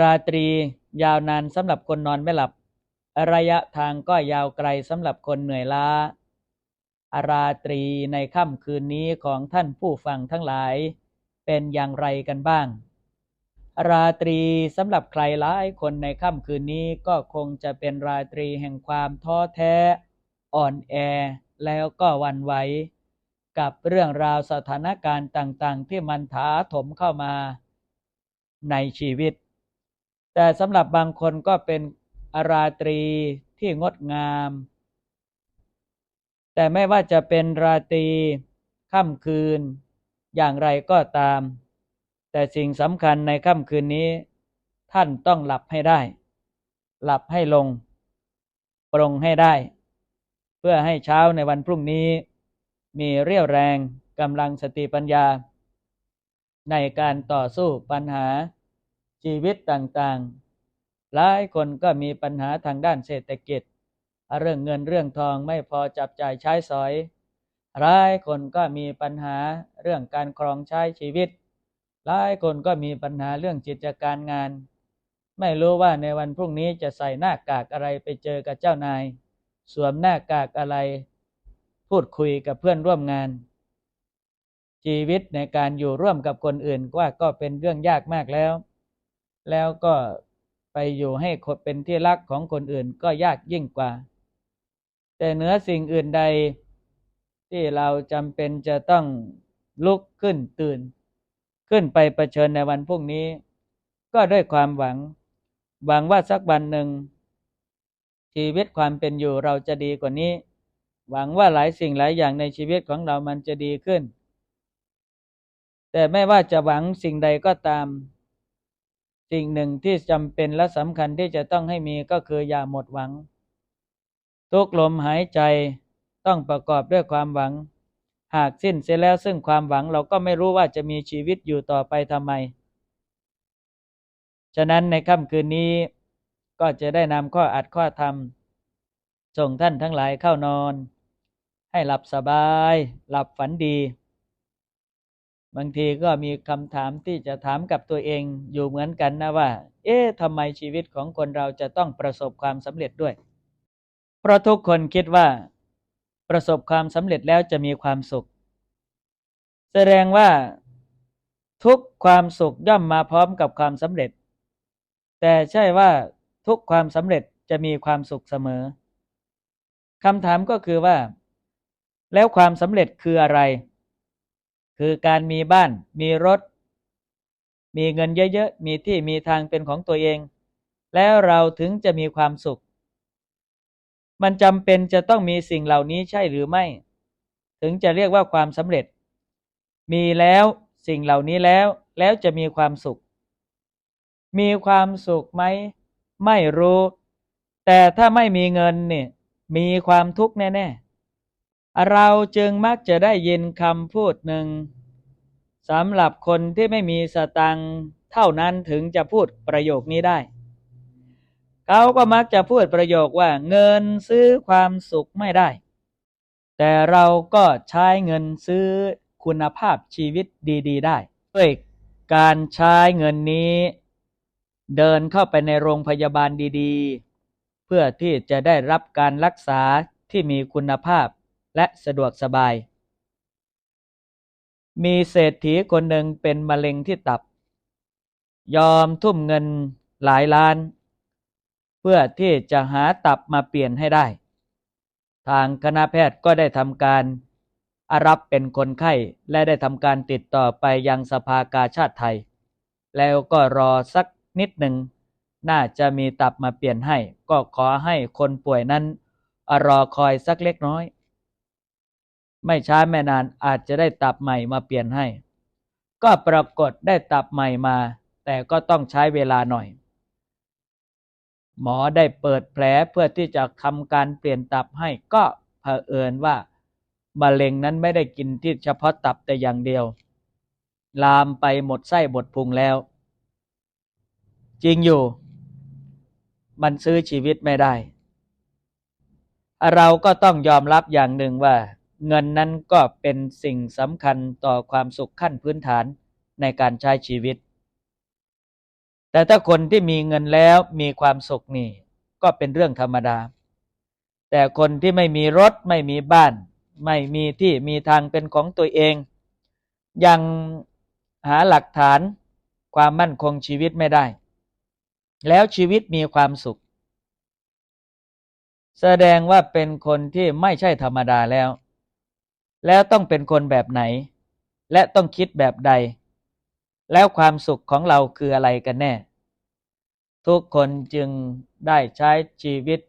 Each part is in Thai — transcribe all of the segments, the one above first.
ราตรี ยาวนานสำหรับคนนอนไม่หลับ ระยะทางก็ยาวไกลสำหรับคนเหนื่อยล้าราตรีในค่ำคืนนี้ของท่านผู้ฟังทั้งหลาย เป็นอย่างไรกันบ้าง ราตรีสำหรับใครหลายคนในค่ำคืนนี้ก็คงจะเป็นราตรีแห่งความท้อแท้ อ่อนแอ แล้วก็วันไหวกับเรื่องราวสถานการณ์ต่างๆ ที่มันถาถมเข้ามา ในชีวิต แต่สำหรับบางคนก็เป็นอาราตรีที่งดงาม แต่ไม่ว่าจะเป็นราตรีค่ำคืน อย่างไรก็ตาม แต่สิ่งสำคัญในค่ำคืนนี้ ท่านต้องหลับให้ได้ หลับให้ลง ปรงให้ได้ เพื่อให้เช้าในวันพรุ่งนี้ มีเรี่ยวแรงกำลังสติปัญญา ในการต่อสู้ปัญหา ชีวิตต่างๆ หลายคนก็มีปัญหาทางด้านเศรษฐกิจ เรื่องเงินเรื่องทองไม่พอจับจ่ายใช้สอย หลายคนก็มีปัญหาเรื่องการครองใช้ชีวิต หลายคนก็มีปัญหาเรื่องกิจการงาน ไม่รู้ว่าในวันพรุ่งนี้จะใส่หน้ากากอะไรไปเจอกับเจ้านาย สวมหน้ากากอะไร พูดคุยกับเพื่อนร่วมงานชีวิตในการอยู่ร่วมกับคนอื่นว่าก็เป็นเรื่องยากมากแล้ว แล้วก็ไปอยู่ให้เป็นที่รักของคนอื่นก็ยากยิ่งกว่า แต่เหนือสิ่งอื่นใดที่เราจำเป็นจะต้องลุกขึ้นตื่น ขึ้นไปประเผชิญในวันพรุ่งนี้ ก็ด้วยความหวัง หวังว่าสักวันหนึ่ง ชีวิตความเป็นอยู่เราจะดีกว่านี้ หวังว่าหลายสิ่งหลายอย่างในชีวิตของเรามันจะดีขึ้น แต่ไม่ว่าจะหวังสิ่งใดก็ตาม สิ่งหนึ่งที่จำเป็นและสำคัญที่จะต้องให้มีก็คืออย่าหมดหวัง ทุกลมหายใจต้องประกอบด้วยความหวัง หากสิ้นเสียแล้วซึ่งความหวังเราก็ไม่รู้ว่าจะมีชีวิตอยู่ต่อไปทำไม ฉะนั้นในค่ำคืนนี้ก็จะได้นำข้ออัดข้อธรรม ส่งท่านทั้งหลายเข้านอน ให้หลับสบาย หลับฝันดี บางทีก็มีคำถามที่จะถามกับตัวเองอยู่เหมือนกันนะว่า เอ๊ะทำไมชีวิตของคนเราจะต้องประสบความสำเร็จด้วย เพราะทุกคนคิดว่า ประสบความสำเร็จแล้วจะมีความสุข แสดงว่า ทุกความสุขย่อมมาพร้อมกับความสำเร็จ แต่ใช่ว่าทุกความสำเร็จจะมีความสุขเสมอคำถามก็คือว่า แล้วความสำเร็จคืออะไร คือการมีบ้าน มีรถ มีเงินเยอะๆ มีที่มีทางเป็นของตัวเอง แล้วเราถึงจะมีความสุข มันจำเป็นจะต้องมีสิ่งเหล่านี้ใช่หรือไม่ ถึงจะเรียกว่าความสำเร็จ มีแล้วสิ่งเหล่านี้แล้วแล้วจะมีความสุข มีความสุขไหม ไม่รู้ แต่ถ้าไม่มีเงินเนี่ยมีความทุกข์แน่ ๆ เราจึงมักจะได้ยินคำพูดหนึ่งสำหรับคนที่ไม่มีสตังเท่านั้นถึงจะพูดประโยคนี้ได้ เขาก็มักจะพูดประโยคว่าเงินซื้อความสุขไม่ได้ แต่เราก็ใช้เงินซื้อคุณภาพชีวิตดี ๆ ได้ ด้วยการใช้เงินนี้ เดินเข้าไปในโรงพยาบาลดี ๆ เพื่อที่จะได้รับการรักษาที่มีคุณภาพ และสะดวกสบาย มีเศรษฐีคนหนึ่งเป็นมะเร็งที่ตับ ยอมทุ่มเงินหลายล้าน เพื่อที่จะหาตับมาเปลี่ยนให้ได้ ทางคณะแพทย์ก็ได้ทำการอารับเป็นคนไข้และได้ทำการติดต่อไปยังสภากาชาติไทย แล้วก็รอสักนิดหนึ่ง น่าจะมีตับมาเปลี่ยนให้ ก็ขอให้คนป่วยนั้นรอคอยสักเล็กน้อย ไม่ช้าไม่นานอาจจะได้ตับใหม่มาเปลี่ยนให้ ก็ปรากฏได้ตับใหม่มา แต่ก็ต้องใช้เวลาหน่อย หมอได้เปิดแผลเพื่อที่จะทำการเปลี่ยนตับให้ก็เผอิญว่ามะเร็งนั้นไม่ได้กินที่เฉพาะตับแต่อย่างเดียว ลามไปหมดไส้หมดพุงแล้ว จริงอยู่ มันซื้อชีวิตไม่ได้ เราก็ต้องยอมรับอย่างหนึ่งว่า เงินนั้นก็เป็นสิ่งสำคัญต่อความสุขขั้นพื้นฐานในการใช้ชีวิต แต่ถ้าคนที่มีเงินแล้วมีความสุขนี่ก็เป็นเรื่องธรรมดา แต่คนที่ไม่มีรถไม่มีบ้าน ไม่มีที่มีทางเป็นของตัวเอง ยังหาหลักฐานความมั่นคงชีวิตไม่ได้ แล้วชีวิตมีความสุข แสดงว่าเป็นคนที่ไม่ใช่ธรรมดาแล้ว แล้วต้องเป็นคนแบบไหน และต้องคิดแบบใด แล้วความสุขของเราคืออะไรกันแน่ ทุกคนจึงได้ใช้ชีวิต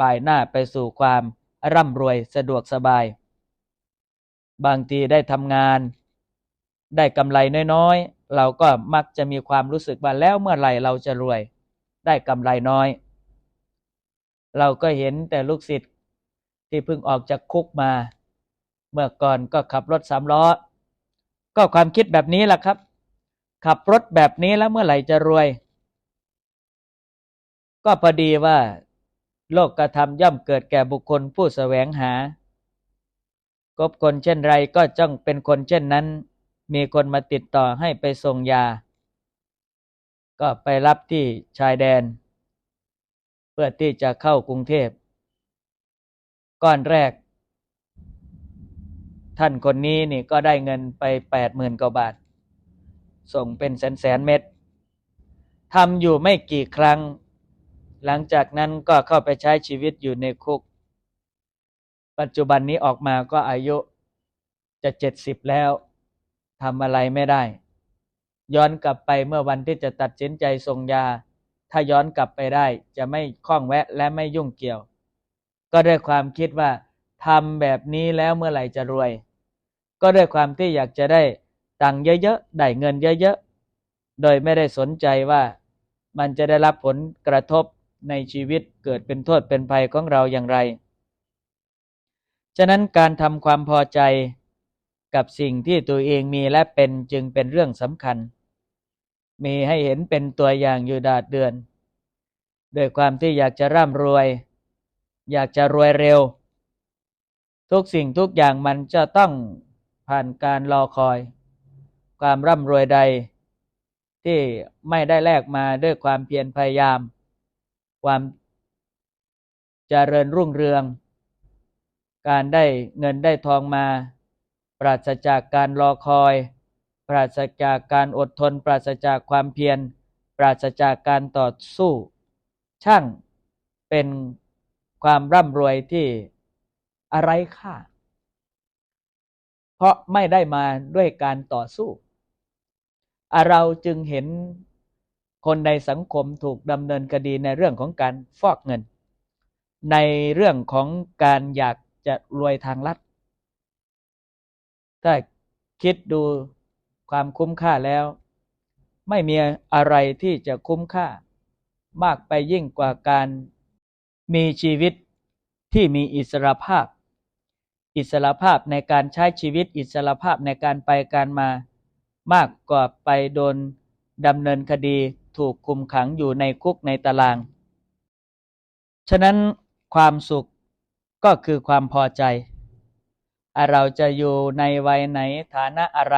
บ่ายหน้าไปสู่ความร่ำรวยสะดวกสบาย บางทีได้ทำงาน ได้กำไรน้อยๆ เราก็มักจะมีความรู้สึกว่าแล้วเมื่อไหร่เราจะรวย ได้กำไรน้อย เราก็เห็นแต่ลูกศิษย์ที่เพิ่งออกจากคุกมา เมื่อก่อนก็ขับรถสามล้อ ก็ความคิดแบบนี้แหละครับ ขับรถแบบนี้แล้วเมื่อไหร่จะรวย ก็พอดีว่า โลกกระทำย่อมเกิดแก่บุคคลผู้แสวงหากบคนเช่นไรก็จ้องเป็นคนเช่นนั้น มีคนมาติดต่อให้ไปส่งยา ก็ไปรับที่ชายแดน เพื่อที่จะเข้ากรุงเทพ ก้อนแรก ท่านคนนี้นี่ก็ได้เงินไปแปดหมื่นกว่าบาท ส่งเป็นแสนแสนเม็ดทำอยู่ไม่กี่ครั้ง หลังจากนั้นก็เข้าไปใช้ชีวิตอยู่ในคุก ปัจจุบันนี้ออกมาก็อายุจะเจ็ดสิบแล้วทำอะไรไม่ได้ ย้อนกลับไปเมื่อวันที่จะตัดสินใจส่งยา ถ้าย้อนกลับไปได้จะไม่คล้องแวะและไม่ยุ่งเกี่ยว ก็ด้วยความคิดว่าทำแบบนี้แล้วเมื่อไหร่จะรวย ก็ด้วยความที่อยากจะได้ตังค์เยอะๆ ได้เงินเยอะๆ โดยไม่ได้สนใจว่ามันจะได้รับผลกระทบในชีวิตเกิดเป็นโทษเป็นภัยของเราอย่างไร ฉะนั้นการทำความพอใจกับสิ่งที่ตัวเองมีและเป็นจึงเป็นเรื่องสำคัญ มีให้เห็นเป็นตัวอย่างอยู่ดาดเดือนด้วยความที่อยากจะร่ำรวย อยากจะรวยเร็ว ทุกสิ่งทุกอย่างมันจะต้อง ผ่านการรอคอย ความร่ำรวยใด ที่ไม่ได้แลกมาด้วยความเพียรพยายาม ความเจริญรุ่งเรือง การได้เงินได้ทองมา ปราศจากการรอคอย ปราศจากการอดทน ปราศจากความเพียร ปราศจากการต่อสู้ ช่างเป็นความร่ำรวยที่อะไรค่า เพราะไม่ได้มาด้วยการต่อสู้ เราจึงเห็นคนในสังคมถูกดำเนินคดีในเรื่องของการฟอกเงิน ในเรื่องของการอยากจะรวยทางลัดถ้าคิดดูความคุ้มค่าแล้ว ไม่มีอะไรที่จะคุ้มค่ามากไปยิ่งกว่าการมีชีวิตที่มีอิสรภาพ อิสระภาพในการใช้ชีวิตอิสระภาพในการไปการมามากกว่าไปโดนดำเนินคดีถูกคุมขังอยู่ในคุกในตาราง ฉะนั้นความสุขก็คือความพอใจ เราจะอยู่ในวัยไหนฐานะอะไร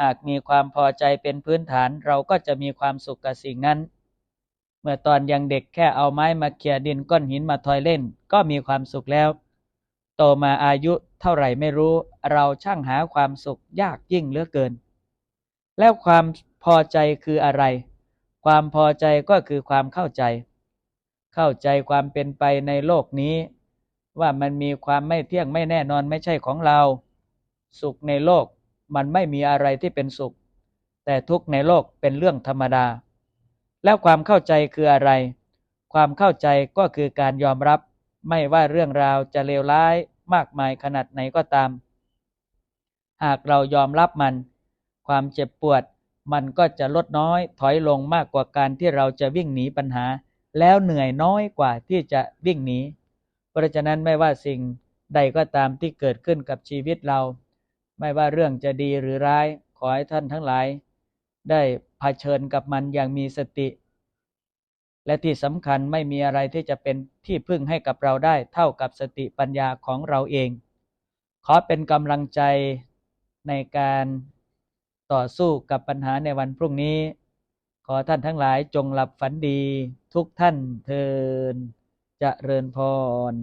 หากมีความพอใจเป็นพื้นฐานเราก็จะมีความสุขกับสิ่งนั้น เมื่อตอนยังเด็กแค่เอาไม้มาเขี่ยดินก้อนหินมาทอยเล่น ก็มีความสุขแล้ว โตมาอายุเท่าไหร่ไม่รู้ เราช่างหาความสุขยากยิ่งเหลือเกิน แล้วความพอใจคืออะไร ความพอใจก็คือความเข้าใจ เข้าใจความเป็นไปในโลกนี้ ว่ามันมีความไม่เที่ยงไม่แน่นอนไม่ใช่ของเรา สุขในโลกมันไม่มีอะไรที่เป็นสุข แต่ทุกในโลกเป็นเรื่องธรรมดา แล้วความเข้าใจคืออะไร ความเข้าใจก็คือการยอมรับ ไม่ว่าเรื่องราวจะเลวร้ายมากมายขนาดไหนก็ตาม หากเรายอมรับมัน ความเจ็บปวดมันก็จะลดน้อยถอยลงมากกว่าการที่เราจะวิ่งหนีปัญหา แล้วเหนื่อยน้อยกว่าที่จะวิ่งหนี เพราะฉะนั้นไม่ว่าสิ่งใดก็ตามที่เกิดขึ้นกับชีวิตเรา ไม่ว่าเรื่องจะดีหรือร้าย ขอให้ท่านทั้งหลาย ได้เผชิญกับมันอย่างมีสติ และที่สำคัญไม่มีอะไรที่จะเป็นที่พึ่งให้กับเราได้เท่ากับสติปัญญาของเราเอง ขอเป็นกำลังใจในการต่อสู้กับปัญหาในวันพรุ่งนี้ ขอท่านทั้งหลายจงหลับฝันดี ทุกท่านเทินจะเริญพร